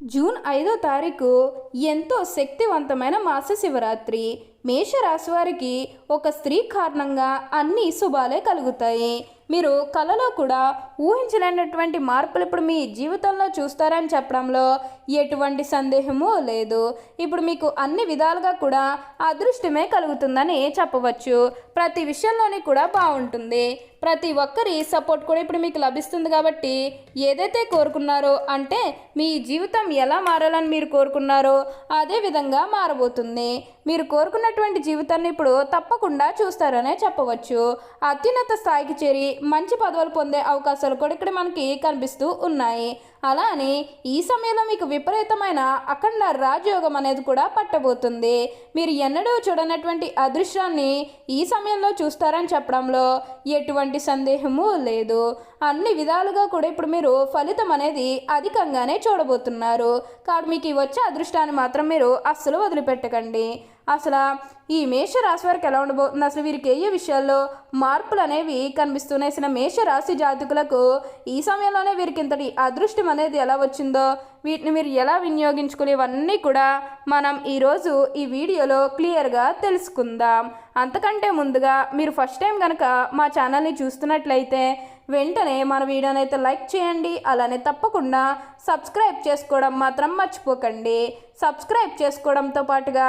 June ఐదో తారీఖు ఎంతో శక్తివంతమైన మాస శివరాత్రి. మేషరాశివారికి ఒక స్త్రీ కారణంగా అన్ని శుభాలే కలుగుతాయి. మీరు కలలో కూడా ఊహించలేనటువంటి మార్పులు ఇప్పుడు మీ జీవితంలో చూస్తారని చెప్పడంలో ఎటువంటి సందేహము లేదు. ఇప్పుడు మీకు అన్ని విధాలుగా కూడా అదృష్టమే కలుగుతుందని చెప్పవచ్చు. ప్రతి విషయంలోని కూడా బాగుంటుంది. ప్రతి ఒక్కరి సపోర్ట్ కూడా ఇప్పుడు మీకు లభిస్తుంది కాబట్టి ఏదైతే కోరుకున్నారో అంటే మీ జీవితం ఎలా మారాలని మీరు కోరుకున్నారో అదే విధంగా మారబోతుంది. మీరు కోరుకున్నటువంటి జీవితాన్ని ఇప్పుడు తప్పకుండా చూస్తారనే చెప్పవచ్చు. అత్యున్నత స్థాయికి చేరి మంచి పదవులు పొందే అవకాశాలు కూడా ఇక్కడ మనకి కనిపిస్తూ ఉన్నాయి. అలా అని ఈ సమయంలో మీకు విపరీతమైన అఖండ రాజయోగం అనేది కూడా పట్టబోతుంది. మీరు ఎన్నడూ చూడనటువంటి అదృశ్యాన్ని ఈ సమయంలో చూస్తారని చెప్పడంలో ఎటువంటి సందేహము లేదు. అన్ని విధాలుగా కూడా ఇప్పుడు మీరు ఫలితం అనేది అధికంగానే చూడబోతున్నారు. కాబట్టి మీకు వచ్చే అదృష్టాన్ని మాత్రం మీరు అస్సలు వదిలిపెట్టకండి. అసలు ఈ మేష రాశి వారికి ఎలా ఉండబోతుంది? అసలు వీరికి ఏ విషయాల్లో మార్పులు అనేవి కనిపిస్తున్నాయి? అసలు మేష రాశి జాతకులకు ఈ సమయంలోనే వీరికి ఇంతటి అదృష్టం అనేది ఎలా వచ్చిందో వీటిని మీరు ఎలా వినియోగించుకుని ఇవన్నీ కూడా మనం ఈరోజు ఈ వీడియోలో క్లియర్గా తెలుసుకుందాం. అంతకంటే ముందుగా మీరు ఫస్ట్ టైం కనుక మా ఛానల్ని చూస్తున్నట్లయితే వెంటనే మన వీడియోని అయితే లైక్ చేయండి అలానే తప్పకుండా సబ్స్క్రైబ్ చేసుకోవడం మాత్రం మర్చిపోకండి. సబ్స్క్రైబ్ చేసుకోవడంతో పాటుగా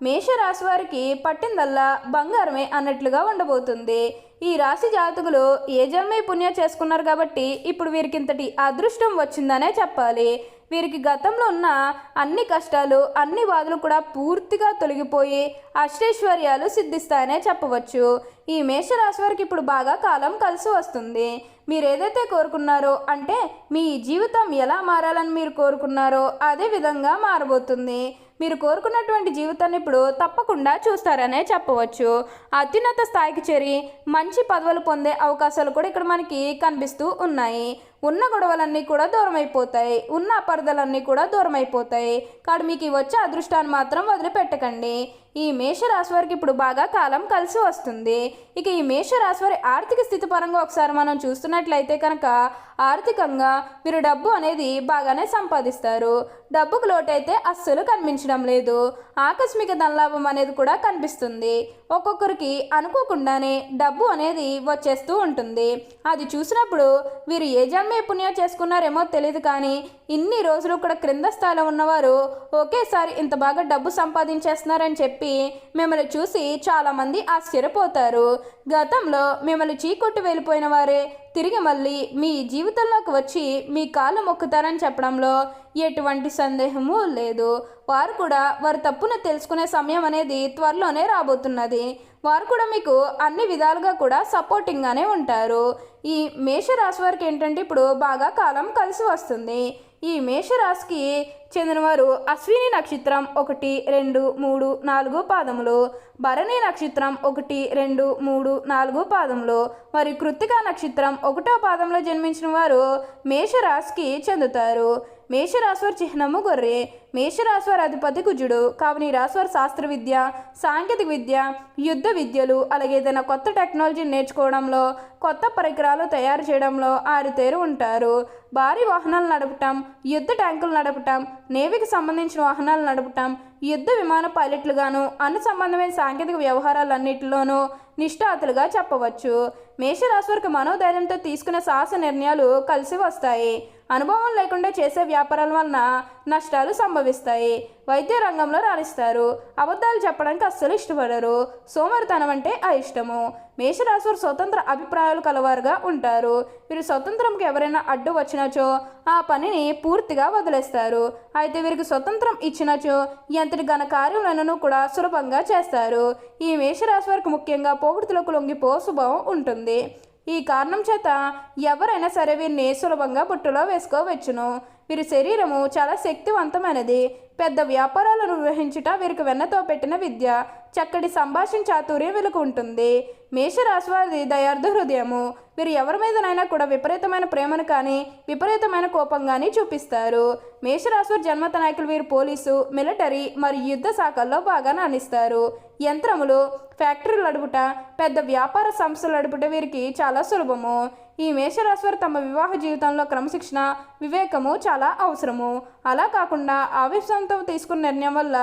మేషరాశి వారికి పట్టిందల్లా బంగారమే అన్నట్లుగా ఉండబోతుంది. ఈ రాశి జాతకులు ఏ జన్మే పుణ్యం చేసుకున్నారు కాబట్టి ఇప్పుడు వీరికి ఇంతటి అదృష్టం వచ్చిందనే చెప్పాలి. వీరికి గతంలో ఉన్న అన్ని కష్టాలు అన్ని బాధలు కూడా పూర్తిగా తొలగిపోయి అష్టైశ్వర్యాలు సిద్ధిస్తాయనే చెప్పవచ్చు. ఈ మేషరాశి వారికి ఇప్పుడు బాగా కాలం కలిసి వస్తుంది. మీరు ఏదైతే కోరుకున్నారో అంటే మీ జీవితం ఎలా మారాలని మీరు కోరుకున్నారో అదే విధంగా మారబోతుంది. మీరు కోరుకున్నటువంటి జీవితాన్ని ఇప్పుడు తప్పకుండా చూస్తారనే చెప్పవచ్చు. అత్యున్నత స్థాయికి చేరి మంచి పదవులు పొందే అవకాశాలు కూడా ఇక్కడ మనకి కనిపిస్తూ ఉన్నాయి. ఉన్న గొడవలన్నీ కూడా దూరం అయిపోతాయి ఉన్న అపరదలన్నీ కూడా దూరం అయిపోతాయి మీకు వచ్చే అదృష్టాన్ని మాత్రం వదిలిపెట్టకండి. ఈ మేషరాశి వారికి ఇప్పుడు బాగా కాలం కలిసి వస్తుంది. ఇక ఈ మేషరాశి వారి ఆర్థిక స్థితి పరంగా ఒకసారి మనం చూస్తున్నట్లయితే కనుక ఆర్థికంగా మీరు డబ్బు అనేది బాగానే సంపాదిస్తారు. డబ్బుకు లోటైతే అస్సలు కనిపించడం లేదు. ఆకస్మిక ధనలాభం అనేది కూడా కనిపిస్తుంది. ఒక్కొక్కరికి అనుకోకుండానే డబ్బు అనేది వచ్చేస్తూ ఉంటుంది. అది చూసినప్పుడు వీరు ఏ జన్మే పుణ్యం చేసుకున్నారేమో తెలియదు కానీ ఇన్ని రోజులు కూడా క్రింద స్థాయిలో ఉన్నవారు ఒకేసారి ఇంత బాగా డబ్బు సంపాదించేస్తున్నారని చెప్పి మిమ్మల్ని చూసి చాలామంది ఆశ్చర్యపోతారు. గతంలో మిమ్మల్ని చీకొట్టి వెళ్ళిపోయిన వారే తిరిగి మళ్ళీ మీ జీవితంలోకి వచ్చి మీ కాళ్ళు మొక్కుతారని చెప్పడంలో ఎటువంటి సందేహము లేదు. వారు కూడా వారి తప్పును తెలుసుకునే సమయం అనేది త్వరలోనే రాబోతున్నది. వారు కూడా మీకు అన్ని విధాలుగా కూడా సపోర్టింగ్గానే ఉంటారు. ఈ మేషరాశి వారికి ఏంటంటే ఇప్పుడు బాగా కాలం కలిసి వస్తుంది. ఈ మేషరాశికి చెందినవారు అశ్విని నక్షత్రం ఒకటి రెండు మూడు నాలుగు పాదములు. భరణి నక్షత్రం ఒకటి రెండు మూడు నాలుగు పాదములు. మరి కృత్తిక నక్షత్రం ఒకటో పాదంలో జన్మించిన వారు మేషరాశికి చెందుతారు. మేషరాశివారి చిహ్నము గొర్రె. మేషరాశివారి అధిపతి కుజుడు. కావున ఈ శాస్త్ర విద్య సాంకేతిక విద్య యుద్ధ విద్యలు అలాగే ఏదైనా కొత్త టెక్నాలజీ నేర్చుకోవడంలో కొత్త పరికరాలు తయారు చేయడంలో ఆరితేరు ఉంటారు. భారీ వాహనాలు నడపటం యుద్ధ ట్యాంకులు నడపటం నేవీకి సంబంధించిన వాహనాలు నడపటం యుద్ధ విమాన పైలట్లుగాను అన్ని సంబంధమైన సాంకేతిక వ్యవహారాలన్నింటిలోనూ నిష్ఠాతులుగా చెప్పవచ్చు. మేషరాశి వారికి మనోధైర్యంతో తీసుకునే సాహస నిర్ణయాలు కలిసి వస్తాయి. అనుభవం లేకుండా చేసే వ్యాపారాల వలన నష్టాలు సంభవిస్తాయి. వైద్య రంగంలో రాణిస్తారు. అబద్ధాలు చెప్పడానికి అస్సలు ఇష్టపడరు. సోమరితనం అంటే అయిష్టము. మేషరాశి వారు స్వతంత్ర అభిప్రాయాలు కలవారుగా ఉంటారు. వీరు స్వతంత్రంకి ఎవరైనా అడ్డు వచ్చినచో ఆ పనిని పూర్తిగా వదిలేస్తారు. అయితే వీరికి స్వతంత్రం ఇచ్చినచో ఎంతటి ఘన కార్యములను కూడా సులభంగా చేస్తారు. ఈ మేషరాశి వారికి ముఖ్యంగా పోగుడుతులకు లొంగిపో స్వభావం ఉంటుంది. ఈ కారణం చేత ఎవరైనా సరే వీరిని సులభంగా బుట్టలో వేసుకోవచ్చును. వీరి శరీరము చాలా శక్తివంతమైనది. పెద్ద వ్యాపారాలను నిర్వహించుట వీరికి వెన్నతో పెట్టిన విద్య చక్కటి సంభాషణ చాతుర్యం వీళ్ళకు ఉంటుంది. మేషరాశివారి దయార్థ హృదయము. వీరు ఎవరి మీదనైనా కూడా విపరీతమైన ప్రేమను కానీ విపరీతమైన కోపం కానీ చూపిస్తారు. మేషరాశి వారి జన్మత నాయకులు వీరు పోలీసు మిలిటరీ మరియు యుద్ధ శాఖల్లో బాగా నానిస్తారు యంత్రములు ఫ్యాక్టరీలు అడుగుట పెద్ద వ్యాపార సంస్థలు నడుపుట వీరికి చాలా సులభము. ఈ మేషరాశివారు తమ వివాహ జీవితంలో క్రమశిక్షణ వివేకము చాలా అవసరము. అలా కాకుండా ఆవేశంతో తీసుకున్న నిర్ణయం వల్ల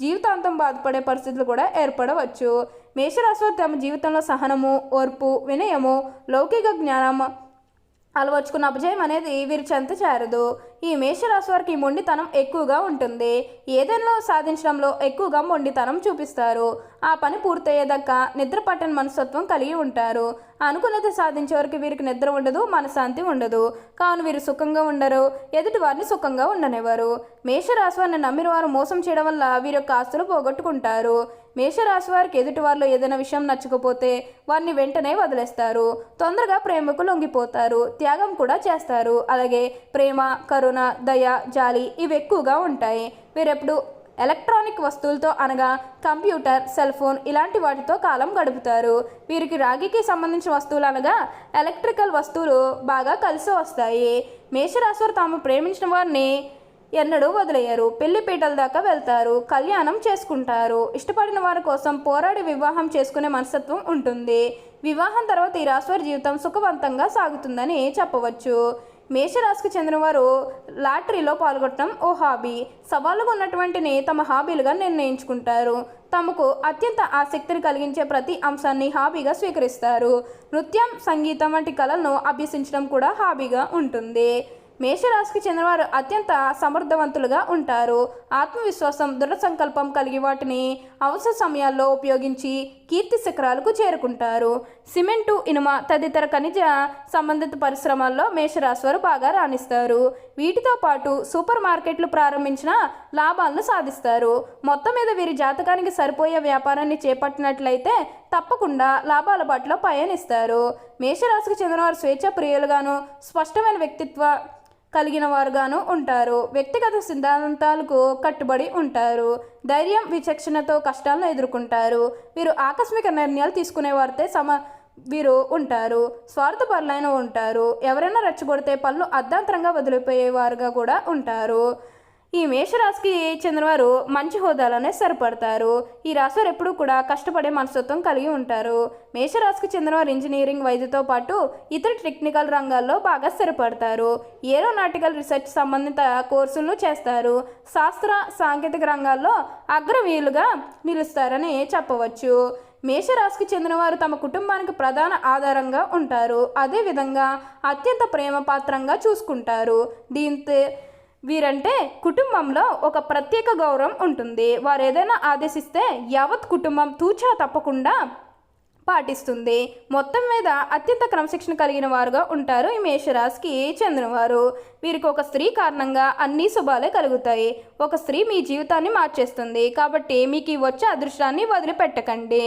జీవితాంతం బాధపడే పరిస్థితులు కూడా ఏర్పడవచ్చు. మేషరాశివారు తమ జీవితంలో సహనము ఓర్పు వినయము లౌకిక జ్ఞానం అలవర్చుకున్న అపజయం అనేది వీరి చెంత చేరదు. ఈ మేషరాశి వారికి మొండితనం ఎక్కువగా ఉంటుంది. ఏదైనా సాధించడంలో ఎక్కువగా మొండితనం చూపిస్తారు. ఆ పని పూర్తయ్యేదాకా నిద్ర పట్టని మనస్తత్వం కలిగి ఉంటారు. అనుకున్నది సాధించే వరకు వీరికి నిద్ర ఉండదు మనశాంతి ఉండదు. కావున వీరు సుఖంగా ఉండరు ఎదుటి వారిని సుఖంగా ఉండనివ్వరు. మేషరాశి వారిని నమ్మిన వారు మోసం చేయడం వల్ల వీరి యొక్క ఆస్తులు పోగొట్టుకుంటారు. మేషరాశి వారికి ఎదుటి వారిలో ఏదైనా విషయం నచ్చకపోతే వారిని వెంటనే వదిలేస్తారు. తొందరగా ప్రేమకు లొంగిపోతారు త్యాగం కూడా చేస్తారు. అలాగే ప్రేమ కరుణ దయ జాలి ఇవి ఎక్కువగా ఉంటాయి. వీరెప్పుడు ఎలక్ట్రానిక్ వస్తువులతో అనగా కంప్యూటర్ సెల్ ఫోన్ ఇలాంటి వాటితో కాలం గడుపుతారు. వీరికి రాగికి సంబంధించిన వస్తువులు అనగా ఎలక్ట్రికల్ వస్తువులు బాగా కలిసి వస్తాయి. మేషరాశి వారు తాము ప్రేమించిన వారిని ఎన్నడూ వదిలేయరు. పెళ్ళి పీటల దాకా వెళ్తారు. కళ్యాణం చేసుకుంటారు. ఇష్టపడిన వారి కోసం పోరాడి వివాహం చేసుకునే మనస్తత్వం ఉంటుంది. వివాహం తర్వాత ఈ రాశివారి జీవితం సుఖవంతంగా సాగుతుందని చెప్పవచ్చు. మేషరాశికి చెందినవారు లాటరీలో పాల్గొనడం ఓ హాబీ. సవాలుగా ఉన్నటువంటిని తమ హాబీలుగా నిర్ణయించుకుంటారు. తమకు అత్యంత ఆసక్తిని కలిగించే ప్రతి అంశాన్ని హాబీగా స్వీకరిస్తారు. నృత్యం సంగీతం వంటి కళలను అభ్యసించడం కూడా హాబీగా ఉంటుంది. మేషరాశికి చెందినవారు అత్యంత సమర్థవంతులుగా ఉంటారు. ఆత్మవిశ్వాసం దృఢ సంకల్పం కలిగి వాటిని అవసర సమయాల్లో ఉపయోగించి కీర్తి శిఖరాలకు చేరుకుంటారు. సిమెంటు ఇనుమ తదితర ఖనిజ సంబంధిత పరిశ్రమల్లో మేషరాశి వారు బాగా రాణిస్తారు. వీటితో పాటు సూపర్ మార్కెట్లు ప్రారంభించిన లాభాలను సాధిస్తారు. మొత్తం మీద వీరి జాతకానికి సరిపోయే వ్యాపారాన్ని చేపట్టినట్లయితే తప్పకుండా లాభాల బాటలో పయనిస్తారు. మేషరాశికి చెందినవారు స్వేచ్ఛ ప్రియులుగాను స్పష్టమైన వ్యక్తిత్వ కలిగిన వారుగాను ఉంటారు. వ్యక్తిగత సిద్ధాంతాలకు కట్టుబడి ఉంటారు. ధైర్యం విచక్షణతో కష్టాలను ఎదుర్కొంటారు. వీరు ఆకస్మిక నిర్ణయాలు తీసుకునేవారితే సమ వీరు ఉంటారు. స్వార్థపరులైన ఉంటారు. ఎవరైనా రెచ్చగొడితే పనులు అర్ధాంతరంగా వదిలిపోయేవారుగా కూడా ఉంటారు. ఈ మేషరాశికి చెందినవారు మంచి హోదాలోనే సరిపడతారు. ఈ రాశివారు ఎప్పుడూ కూడా కష్టపడే మనస్తత్వం కలిగి ఉంటారు. మేషరాశికి చెందినవారు ఇంజనీరింగ్ వైద్యతో పాటు ఇతర టెక్నికల్ రంగాల్లో బాగా స్థిరపడతారు. ఏరోనాటికల్ రీసెర్చ్ సంబంధిత కోర్సులను చేస్తారు. శాస్త్ర సాంకేతిక రంగాల్లో అగ్రవీయులుగా నిలుస్తారని చెప్పవచ్చు. మేషరాశికి చెందినవారు తమ కుటుంబానికి ప్రధాన ఆధారంగా ఉంటారు. అదేవిధంగా అత్యంత ప్రేమ పాత్రంగా చూసుకుంటారు. దీంతో వీరంటే కుటుంబంలో ఒక ప్రత్యేక గౌరవం ఉంటుంది. వారు ఏదైనా ఆదేశిస్తే యావత్ కుటుంబం తూచా తప్పకుండా పాటిస్తుంది. మొత్తం మీద అత్యంత క్రమశిక్షణ కలిగిన వారుగా ఉంటారు ఈ మేషరాశికి చెందినవారు. వీరికి ఒక స్త్రీ కారణంగా అన్ని శుభాలే కలుగుతాయి. ఒక స్త్రీ మీ జీవితాన్ని మార్చేస్తుంది. కాబట్టి మీకు ఈ వచ్చే అదృష్టాన్ని వదిలిపెట్టకండి.